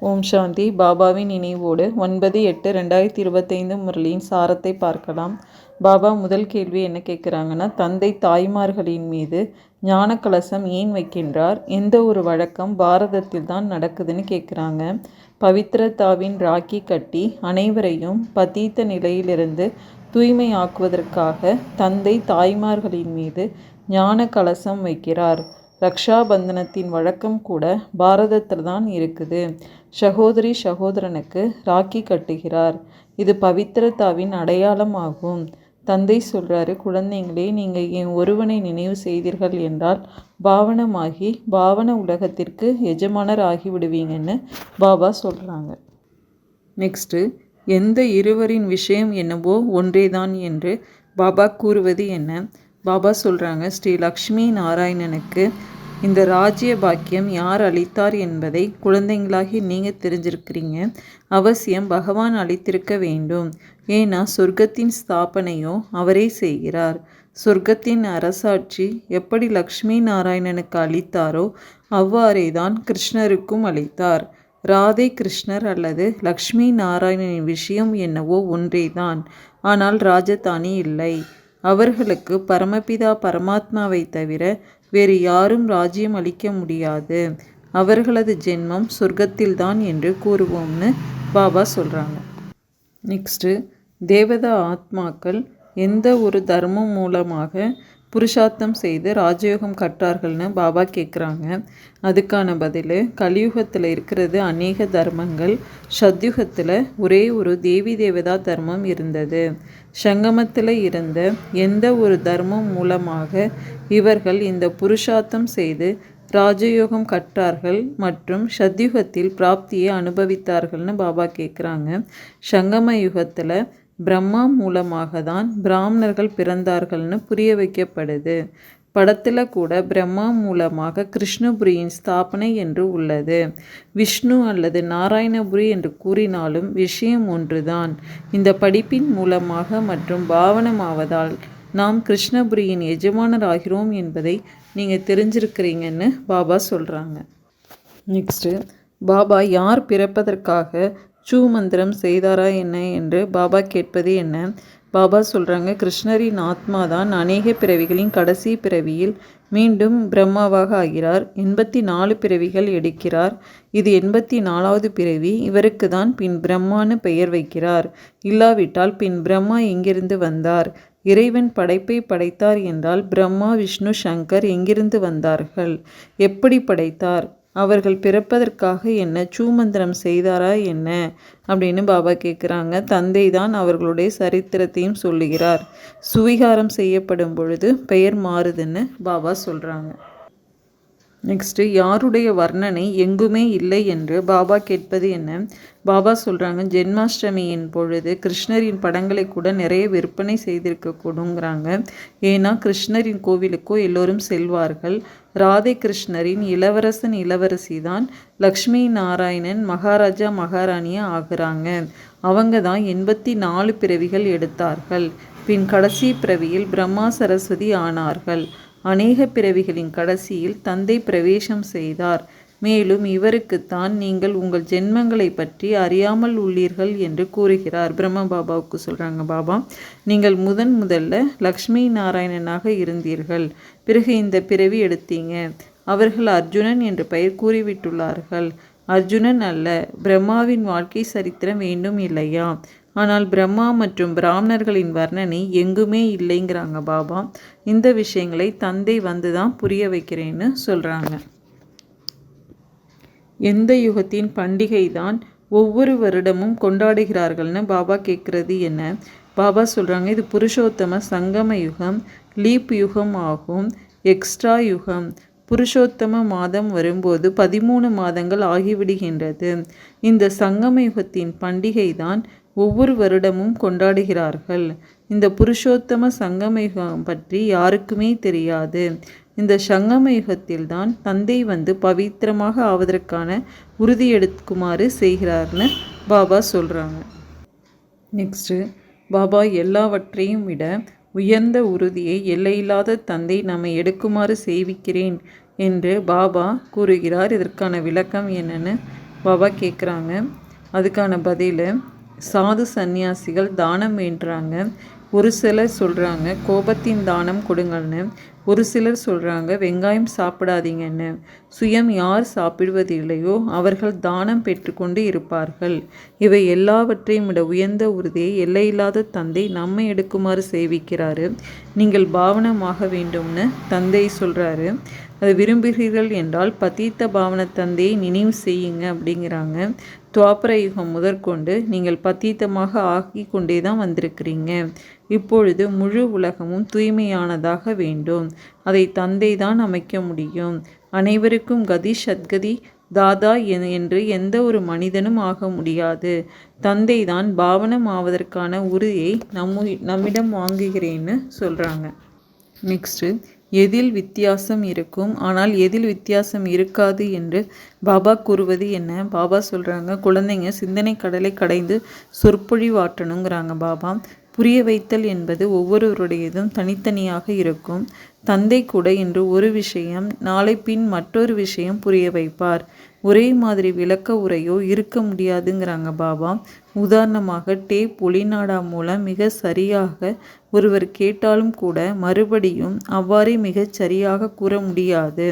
ஓம் சாந்தி. பாபாவின் நினைவோடு ஒன்பது எட்டு ரெண்டாயிரத்தி இருபத்தைந்து முரளியின் சாரத்தை பார்க்கலாம். பாபா முதல் கேள்வி என்ன கேட்குறாங்கன்னா தந்தை தாய்மார்களின் மீது ஞான கலசம் ஏன் வைக்கின்றார்? எந்த ஒரு வழக்கம் பாரதத்தில் தான் நடக்குதுன்னு கேட்குறாங்க. பவித்ரதாவின் ராக்கி கட்டி அனைவரையும் பதீத்த நிலையிலிருந்து தூய்மையாக்குவதற்காக தந்தை தாய்மார்களின் மீது ஞான கலசம் வைக்கிறார். ரக்ஷாபந்தனத்தின் வழக்கம் கூட பாரதத்தில் தான் இருக்குது. சகோதரி சகோதரனுக்கு ராக்கி கட்டுகிறார். இது பவித்திரதாவின் அடையாளம் ஆகும் தந்தை சொல்கிறாரு குழந்தைங்களே நீங்கள் என் ஒருவனை நினைவு செய்தீர்கள் என்றால் பாவனமாகி பாவன உலகத்திற்கு எஜமானர் ஆகிவிடுவீங்கன்னு பாபா சொல்கிறாங்க நெக்ஸ்ட்டு எந்த இருவரின் விஷயம் என்னவோ ஒன்றேதான் என்று பாபா கூறுவது என்ன? பாபா சொல்கிறாங்க ஸ்ரீ லக்ஷ்மி நாராயணனுக்கு இந்த ராஜ்ய பாக்கியம் யார் அளித்தார் என்பதை குழந்தைங்களாகி நீங்கள் தெரிஞ்சிருக்கிறீங்க. அவசியம் பகவான் அளித்திருக்க வேண்டும். ஏன்னா சொர்க்கத்தின் ஸ்தாபனையோ அவரே செய்கிறார். சொர்க்கத்தின் அரசாட்சி எப்படி லக்ஷ்மி நாராயணனுக்கு அளித்தாரோ அவ்வாறே தான் கிருஷ்ணருக்கும் அளித்தார். ராதே கிருஷ்ணர் அல்லது லக்ஷ்மி நாராயணனின் விஷயம் என்னவோ ஒன்றேதான். ஆனால் ராஜதானி இல்லை. அவர்களுக்கு பரமபிதா பரமாத்மாவை தவிர வேறு யாரும் ராஜ்யம் அளிக்க முடியாது. அவர்களது ஜென்மம் சொர்க்கத்தில்தான் என்று கூறுவோம்னு பாபா சொல்கிறாங்க நெக்ஸ்ட்டு தேவதா ஆத்மாக்கள் எந்த ஒரு தர்மம் மூலமாக புருஷார்த்தம் செய்து ராஜயோகம் கற்றார்கள்னு பாபா கேட்குறாங்க அதுக்கான பதில் கலியுகத்தில் இருக்கிறது அநேக தர்மங்கள். சத்யுகத்தில் ஒரே ஒரு தேவி தேவதா தர்மம் இருந்தது. சங்கமத்தில் இருந்த எந்த ஒரு தர்மம் மூலமாக இவர்கள் இந்த புருஷார்த்தம் செய்து ராஜயோகம் கற்றார்கள் மற்றும் சத்யுகத்தில் பிராப்தியை அனுபவித்தார்கள்னு பாபா கேட்குறாங்க சங்கம யுகத்தில் பிரம்மா மூலமாக தான் பிராமணர்கள் பிறந்தார்கள்னு புரிய வைக்கப்படுது. படத்தில் கூட பிரம்மா மூலமாக கிருஷ்ணபுரியின் ஸ்தாபனை என்று உள்ளது. விஷ்ணு அல்லது நாராயணபுரி என்று கூறினாலும் விஷயம் ஒன்றுதான். இந்த படிப்பின் மூலமாக மற்றும் பாவனமாவதால் நாம் கிருஷ்ணபுரியின் எஜமானர் ஆகிறோம் என்பதை நீங்கள் தெரிஞ்சிருக்கிறீங்கன்னு பாபா சொல்கிறாங்க நெக்ஸ்ட்டு பாபா யார் பிறப்பதற்காக சூ மந்திரம் செய்தாரா என்ன என்று பாபா கேட்பது என்ன? பாபா சொல்கிறாங்க கிருஷ்ணரின் ஆத்மா தான் அநேக பிறவிகளின் கடைசி பிறவியில் மீண்டும் பிரம்மாவாக ஆகிறார். எண்பத்தி நாலு பிறவிகள் எடுக்கிறார். இது எண்பத்தி நாலாவது பிறவி. இவருக்கு தான் பின் பிரம்மான்னு பெயர் வைக்கிறார். இல்லாவிட்டால் பின் பிரம்மா எங்கிருந்து வந்தார்? இறைவன் படைப்பை படைத்தார் என்றால் பிரம்மா விஷ்ணு சங்கர் எங்கிருந்து வந்தார்கள்? எப்படி படைத்தார்? அவர்கள் பிறப்பதற்காக என்ன சூமந்திரம் செய்தாரா என்ன? அப்படின்னு பாபா கேட்குறாங்க தந்தை தான் அவர்களுடைய சரித்திரத்தையும் சொல்லுகிறார். சுவிகாரம் செய்யப்படும் பொழுது பெயர் மாறுதுன்னு பாபா சொல்கிறாங்க நெக்ஸ்ட்டு யாருடைய வர்ணனை எங்குமே இல்லை என்று பாபா கேட்பது என்ன? பாபா சொல்கிறாங்க ஜென்மாஷ்டமியின் பொழுது கிருஷ்ணரின் படங்களை கூட நிறைய விற்பனை செய்திருக்க கூடுங்கிறாங்க ஏன்னா கிருஷ்ணரின் கோவிலுக்கோ எல்லோரும் செல்வார்கள். ராதை கிருஷ்ணரின் இளவரசன் இளவரசி தான் லக்ஷ்மி நாராயணன் மகாராஜா மகாராணியாக ஆகுறாங்க. அவங்க தான் எண்பத்தி நாலு பிறவிகள் எடுத்தார்கள். பின் கடைசி பிறவியில் பிரம்மா சரஸ்வதி ஆனார்கள். அநேக பிறவிகளின் கடைசியில் தந்தை பிரவேசம் செய்தார். மேலும் இவருக்குத்தான் நீங்கள் உங்கள் ஜென்மங்களை பற்றி அறியாமல் உள்ளீர்கள் என்று கூறுகிறார். பிரம்ம பாபாவுக்கு சொல்கிறாங்க பாபா நீங்கள் முதன் முதல்ல லக்ஷ்மி நாராயணனாக இருந்தீர்கள். பிறகு இந்த பிறவி எடுத்தீங்க. அவர்கள் அர்ஜுனன் என்று பெயர் கூறிவிட்டுள்ளார்கள். அர்ஜுனன் அல்ல பிரம்மாவின் வாழ்க்கை சரித்திரம் வேண்டும் இல்லையா? ஆனால் பிரம்மா மற்றும் பிராமணர்களின் வர்ணனை எங்குமே இல்லைங்கிறாங்க பாபா. இந்த விஷயங்களை தந்தை வந்து தான் புரிய வைக்கிறேன்னு சொல்கிறாங்க எந்த யுகத்தின் பண்டிகை தான் ஒவ்வொரு வருடமும் கொண்டாடுகிறார்கள்னு பாபா கேட்குறது என்ன? பாபா சொல்கிறாங்க இது புருஷோத்தம சங்கம யுகம் லீப் யுகம் ஆகும் எக்ஸ்ட்ரா யுகம். புருஷோத்தம மாதம் வரும்போது பதிமூணு மாதங்கள் ஆகிவிடுகின்றது. இந்த சங்கம யுகத்தின் பண்டிகை தான் ஒவ்வொரு வருடமும் கொண்டாடுகிறார்கள். இந்த புருஷோத்தம சங்கமயுகம் பற்றி யாருக்குமே தெரியாது. இந்த சங்கமயுகத்தில்தான் தந்தை வந்து பவித்திரமாக ஆவதற்கான உறுதி எடுக்குமாறு செய்கிறார்னு பாபா சொல்கிறாங்க நெக்ஸ்ட்டு பாபா எல்லாவற்றையும் விட உயர்ந்த உறுதியை எல்லையில்லாத தந்தை நம்மை எடுக்குமாறு செய்விக்கிறேன் என்று பாபா கூறுகிறார். இதற்கான விளக்கம் என்னென்னு பாபா கேட்குறாங்க அதுக்கான பதில் சாது சந்நியாசிகள் தானம் வேண்டுறாங்க ஒரு சிலர் சொல்கிறாங்க கோபத்தின் தானம் கொடுங்கள்னு. ஒரு சிலர் சொல்கிறாங்க வெங்காயம் சாப்பிடாதீங்கன்னு. சுயம் யார் சாப்பிடுவது இல்லையோ அவர்கள் தானம் பெற்றுக்கொண்டு இருப்பார்கள். இவை எல்லாவற்றையும் விட உயர்ந்த உறுதியை எல்லையில்லாத தந்தை நம்மை எடுக்குமாறு சேவிக்கிறாரு. நீங்கள் பாவனமாக வேண்டும்னு தந்தை சொல்கிறாரு அதை விரும்புகிறீர்கள் என்றால் பதீத்த பாவன தந்தையை நினைவு செய்யுங்க அப்படிங்கிறாங்க. துவாபர யுகம் முதற்கொண்டு நீங்கள் பத்தீத்தமாக ஆகி கொண்டே தான் வந்திருக்கிறீங்க. இப்பொழுது முழு உலகமும் தூய்மையானதாக வேண்டும். அதை தந்தை தான் அமைக்க முடியும். அனைவருக்கும் கதி சத்கதி தாதா என்று எந்த ஒரு மனிதனும் ஆக முடியாது. தந்தை தான் பாவனம் ஆவதற்கான உறுதியை நம்மு நம்மிடம் வாங்குகிறேன்னு சொல்கிறாங்க நெக்ஸ்ட்டு எதில் வித்தியாசம் இருக்கும்? ஆனால் எதில் வித்தியாசம் இருக்காது என்று பாபா கூறுவது என்ன? பாபா சொல்கிறாங்க குழந்தைங்க சிந்தனை கடலை கடைந்து சொற்பொழிவாற்றணுங்கிறாங்க பாபா. புரிய வைத்தல் என்பது ஒவ்வொருவருடையதும் தனித்தனியாக இருக்கும். தந்தை கூட இன்று ஒரு விஷயம் நாளை பின் மற்றொரு விஷயம் புரிய வைப்பார். ஒரே மாதிரி விளக்க உரையோ இருக்க முடியாதுங்கிறாங்க பாபா. உதாரணமாக டேப் ஒளிநாடா மூலம் மிக சரியாக ஒருவர் கேட்டாலும் கூட மறுபடியும் அவ்வாறே மிகச் சரியாக கூற முடியாது.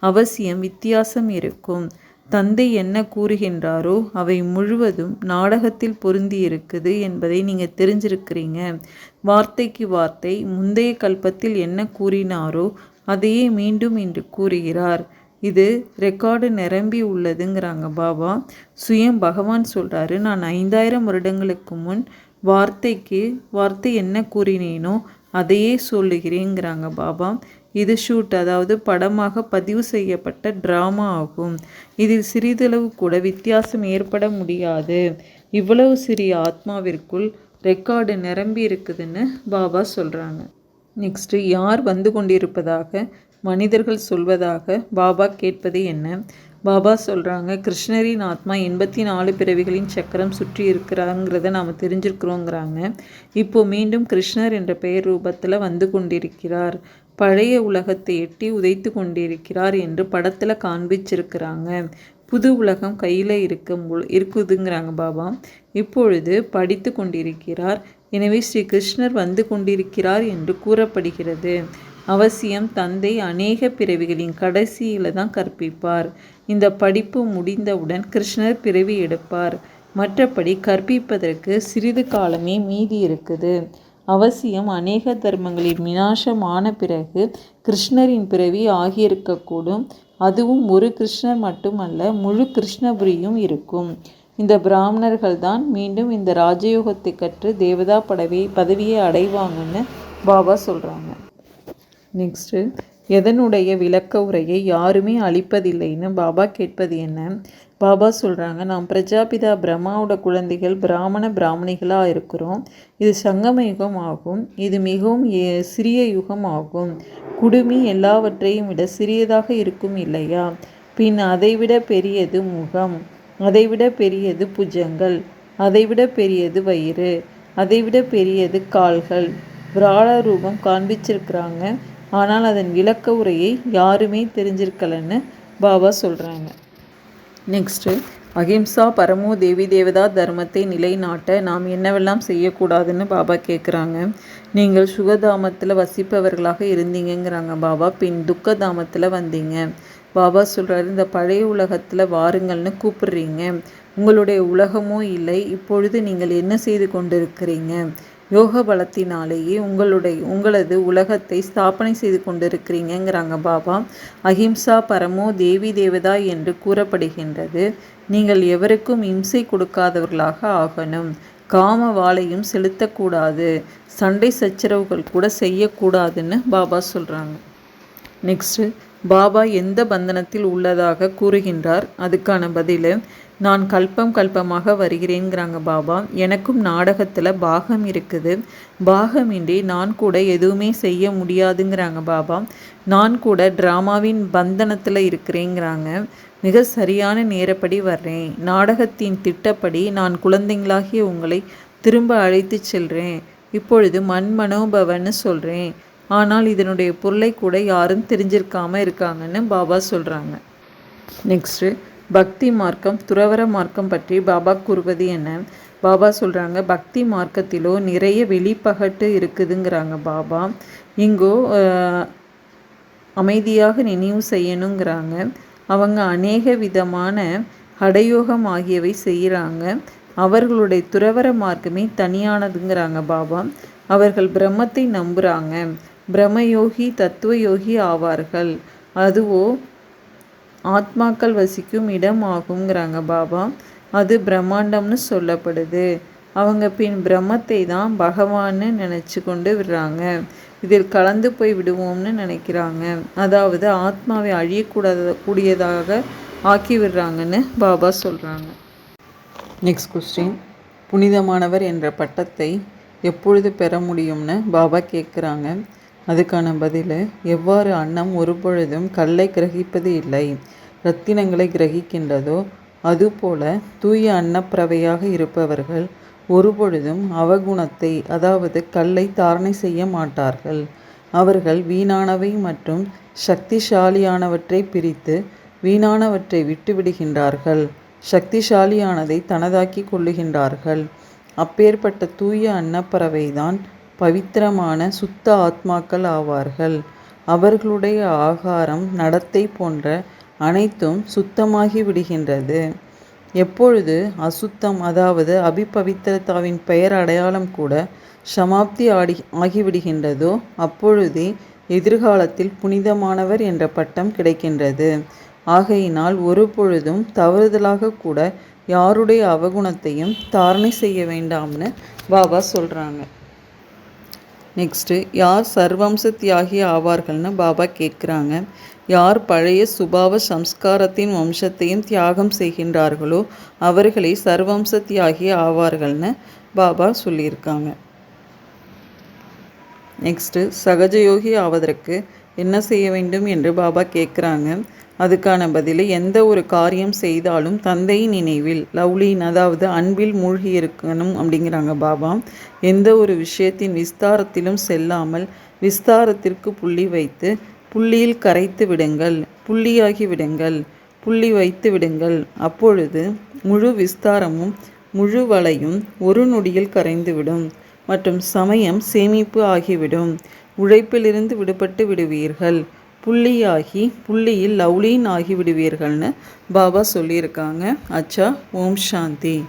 அவசியம் வித்தியாசம் இருக்கும். தந்தை என்ன கூறுகின்றாரோ அவை முழுவதும் நாடகத்தில் பொருந்தி இருக்குது என்பதை நீங்கள் தெரிஞ்சிருக்கிறீங்க. வார்த்தைக்கு வார்த்தை முந்தைய கல்பத்தில் என்ன கூறினாரோ அதையே மீண்டும் இன்று கூறுகிறார். இது ரெக்கார்டு நிரம்பி உள்ளதுங்கிறாங்க பாபா. சுயம் பகவான் சொல்கிறாரு நான் ஐந்தாயிரம் வருடங்களுக்கு முன் வார்த்தைக்கு வார்த்தை என்ன கூறினேனோ அதையே சொல்லுகிறேங்கிறாங்க பாபா. இது ஷூட் அதாவது படமாக பதிவு செய்யப்பட்ட ட்ராமா ஆகும். இதில் சிறிதளவு கூட வித்தியாசம் ஏற்பட முடியாது. இவ்வளவு சிறிய ஆத்மாவிற்குள் ரெக்கார்டு நிரம்பி இருக்குதுன்னு பாபா சொல்கிறாங்க நெக்ஸ்ட்டு யார் வந்து கொண்டிருப்பதாக மனிதர்கள் சொல்வதாக பாபா கேட்பது என்ன? பாபா சொல்கிறாங்க கிருஷ்ணரின் ஆத்மா எண்பத்தி நாலு பிறவிகளின் சக்கரம் சுற்றி இருக்கிறாங்கிறத நாம் தெரிஞ்சிருக்கிறோங்கிறாங்க. இப்போ மீண்டும் கிருஷ்ணர் என்ற பெயர் ரூபத்தில் வந்து கொண்டிருக்கிறார். பழைய உலகத்தை எட்டி உதைத்து கொண்டிருக்கிறார் என்று படத்தில் காண்பிச்சிருக்கிறாங்க. புது உலகம் கையில் இருக்க இருக்குதுங்கிறாங்க பாபா. இப்பொழுது படித்து கொண்டிருக்கிறார். எனவே ஸ்ரீ கிருஷ்ணர் வந்து கொண்டிருக்கிறார் என்று கூறப்படுகிறது. அவசியம் தந்தை அநேக பிறவிகளின் கடைசியில் தான் கற்பிப்பார். இந்த படிப்பு முடிந்தவுடன் கிருஷ்ணர் பிறவி எடுப்பார். மற்றபடி கற்பிப்பதற்கு சிறிது காலமே மீதி இருக்குது. அவசியம் அநேக தர்மங்களின் வினாசமான பிறகு கிருஷ்ணரின் பிறவி ஆகியிருக்கக்கூடும். அதுவும் ஒரு கிருஷ்ணர் மட்டுமல்ல முழு கிருஷ்ணபுரியும் இருக்கும். இந்த பிராமணர்கள் தான் மீண்டும் இந்த ராஜயோகத்தை கற்று தேவதா படவை பதவியை அடைவாங்கன்னு பாபா சொல்கிறாங்க நெக்ஸ்ட்டு எதனுடைய விளக்க உரையை யாருமே அளிப்பதில்லைன்னு பாபா கேட்பது என்ன? பாபா சொல்கிறாங்க நாம் பிரஜாபிதா பிரம்மாவோட குழந்தைகள் பிராமண பிராமணிகளாக இருக்கிறோம். இது சங்கம யுகம் ஆகும். இது மிகவும் சிறிய யுகம் ஆகும். குடுமி எல்லாவற்றையும் விட சிறியதாக இருக்கும் இல்லையா? பின் அதைவிட பெரியது முகம். அதைவிட பெரியது புஜங்கள். அதைவிட பெரியது வயிறு. அதைவிட பெரியது கால்கள். விராள ரூபம் காண்பிச்சிருக்கிறாங்க. ஆனால் அதன் விளக்க உரையை யாருமே தெரிஞ்சிருக்கலன்னு பாபா சொல்கிறாங்க நெக்ஸ்ட்டு அகிம்சா பரமோ தேவி தேவதா தர்மத்தை நிலைநாட்ட நாம் என்னவெல்லாம் செய்யக்கூடாதுன்னு பாபா கேட்குறாங்க நீங்கள் சுகதாமத்தில் வசிப்பவர்களாக இருந்தீங்கங்கிறாங்க பாபா. பின் துக்கதாமத்தில் வந்தீங்க. பாபா சொல்கிறாரு இந்த பழைய உலகத்தில் வாருங்கள்னு கூப்பிடுறீங்க. உங்களுடைய உலகமோ இல்லை இப்பொழுது நீங்கள் என்ன செய்து கொண்டிருக்கிறீங்க? யோக பலத்தினாலேயே உங்களுடைய உங்களது உலகத்தை ஸ்தாபனை செய்து கொண்டிருக்கிறீங்கிறாங்க பாபா. அஹிம்சா பரமோ தேவி தேவதா என்று கூறப்படுகின்றது. நீங்கள் எவருக்கும் இம்சை கொடுக்காதவர்களாக ஆகணும். காம வாழையும் செலுத்தக்கூடாது. சண்டை சச்சரவுகள் கூட செய்யக்கூடாதுன்னு பாபா சொல்கிறாங்க நெக்ஸ்ட்டு பாபா எந்த பந்தனத்தில் உள்ளதாக கூறுகின்றார்? அதுக்கான பதில் நான் கல்பம் கல்பமாக வருகிறேங்கிறாங்க பாபா. எனக்கும் நாடகத்தில் பாகம் இருக்குது. பாகமின்றி நான் கூட எதுவுமே செய்ய முடியாதுங்கிறாங்க பாபா. நான் கூட ட்ராமாவின் பந்தனத்தில் இருக்கிறேங்கிறாங்க. மிக சரியான நேரப்படி வர்றேன். நாடகத்தின் திட்டப்படி நான் குழந்தைங்களாகிய உங்களை திரும்ப அழைத்து செல்கிறேன் இப்பொழுது மண் மனோபவன்னு சொல்கிறேன் ஆனால் இதனுடைய பொருளை கூட யாரும் தெரிஞ்சிருக்காமல் இருக்காங்கன்னு பாபா சொல்கிறாங்க நெக்ஸ்ட்டு பக்தி மார்க்கம் துறவர மார்க்கம் பற்றி பாபா கூறுவது என்ன? பாபா சொல்கிறாங்க பக்தி மார்க்கத்திலோ நிறைய வெளிப்பகட்டு இருக்குதுங்கிறாங்க பாபா. இங்கோ அமைதியாக நினைவு செய்யணுங்கிறாங்க. அவங்க அநேக விதமான ஹடயோகம் ஆகியவை செய்கிறாங்க அவர்களுடைய துறவர மார்க்கமே தனியானதுங்கிறாங்க பாபா. அவர்கள் பிரம்மத்தை நம்புகிறாங்க பிரம்மயோகி தத்துவ யோகி ஆவார்கள். அதுவோ ஆத்மாக்கள் வசிக்கும் இடம் ஆகுங்கிறாங்க பாபா. அது பிரம்மாண்டம்னு சொல்லப்படுது. அவங்க பின் பிரம்மத்தை தான் பகவான்னு நினச்சி கொண்டு விடுறாங்க. இதில் கலந்து போய் விடுவோம்னு நினைக்கிறாங்க. அதாவது ஆத்மாவை அழியக்கூடாத கூடியதாக ஆக்கி விடுறாங்கன்னு பாபா சொல்கிறாங்க நெக்ஸ்ட் கொஸ்டின் புனிதமானவர் என்ற பட்டத்தை எப்பொழுது பெற முடியும்னு பாபா கேட்குறாங்க அதுக்கான பதில் எவ்வாறு அன்னம் ஒருபொழுதும் கல்லை கிரகிப்பது இல்லை ரத்தினங்களை கிரகிக்கின்றதோ அதுபோல தூய அன்னப்பறவையாக இருப்பவர்கள் ஒருபொழுதும் அவகுணத்தை அதாவது கல்லை தாரணை செய்ய மாட்டார்கள். அவர்கள் வீணானவை மற்றும் சக்திசாலியானவற்றை பிரித்து வீணானவற்றை விட்டுவிடுகின்றார்கள். சக்திசாலியானதை தனதாக்கி கொள்ளுகின்றார்கள். அப்பேற்பட்ட தூய அன்னப்பறவைதான் பவித்திரமான சுத்த ஆத்மாக்கள் ஆவார்கள். அவர்களுடைய ஆகாரம் நடத்தை போன்ற அனைத்தும் சுத்தமாகி விடுகின்றது. எப்பொழுது அசுத்தம் அதாவது அபிபவித்திரதாவின் பெயர் அடையாளம் கூட சமாப்தி ஆடி ஆகிவிடுகின்றதோ அப்பொழுதே எதிர்காலத்தில் புனிதமானவர் என்ற பட்டம் கிடைக்கின்றது. ஆகையினால் ஒரு பொழுதும் தவறுதலாக கூட யாருடைய அவகுணத்தையும் தாரணை செய்ய வேண்டாம்னு பாபா சொல்கிறாங்க நெக்ஸ்ட்டு யார் சர்வம்ச தியாகி ஆவார்கள்னு பாபா கேட்குறாங்க. யார் பழைய சுபாவ சம்ஸ்காரத்தின் வம்சத்தையும் தியாகம் செய்கின்றார்களோ அவர்களை சர்வம்ச தியாகி ஆவார்கள்னு பாபா சொல்லியிருக்காங்க. நெக்ஸ்ட்டு சகஜயோகி ஆவதற்கு என்ன செய்ய வேண்டும் என்று பாபா கேட்குறாங்க. அதுக்கான பதில் எந்த ஒரு காரியம் செய்தாலும் தந்தையின் நினைவில் லவ்லின் அதாவது அன்பில் மூழ்கி இருக்கணும் அப்படிங்கிறாங்க பாபா. எந்த ஒரு விஷயத்தின் விஸ்தாரத்திலும் செல்லாமல் விஸ்தாரத்திற்கு புள்ளி வைத்து புள்ளியில் கரைத்து விடுங்கள் புள்ளியாகி விடுங்கள் புள்ளி வைத்து விடுங்கள். அப்பொழுது முழு விஸ்தாரமும் முழு வலையும் ஒரு நொடியில் கரைந்துவிடும் மற்றும் சமயம் சேமிப்பு ஆகிவிடும். உழைப்பிலிருந்து விடுபட்டு விடுவீர்கள். புள்ளியாகி புள்ளியில் லவ்லீன் ஆகிவிடுவீர்கள்னு பாபா சொல்லியிருக்காங்க. அச்சா ஓம் சாந்தி.